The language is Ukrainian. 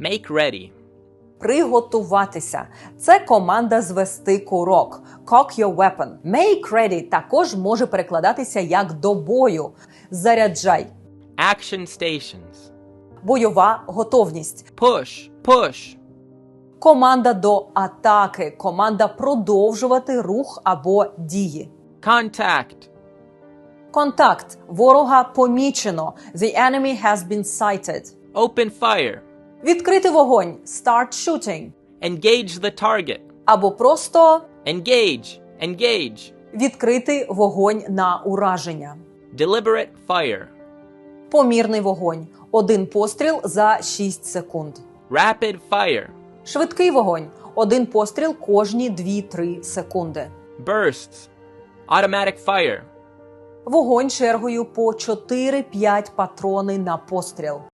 Make ready. Приготуватися. Це команда звести курок. Cock your weapon. Make ready також може перекладатися як до бою. Заряджай. Action stations. Бойова готовність. Push, push. Команда до атаки. Команда продовжувати рух або дії. Contact. Контакт. Ворога помічено. The enemy has been sighted. Open fire. Відкрити вогонь. Start shooting. Engage the target. Або просто Engage. Engage. відкрити вогонь на ураження. Deliberate fire. Помірний вогонь. Один постріл за 6 секунд. Rapid fire. Швидкий вогонь. Один постріл кожні 2-3 секунди. Bursts. Automatic fire. Вогонь чергою по 4-5 патрони на постріл.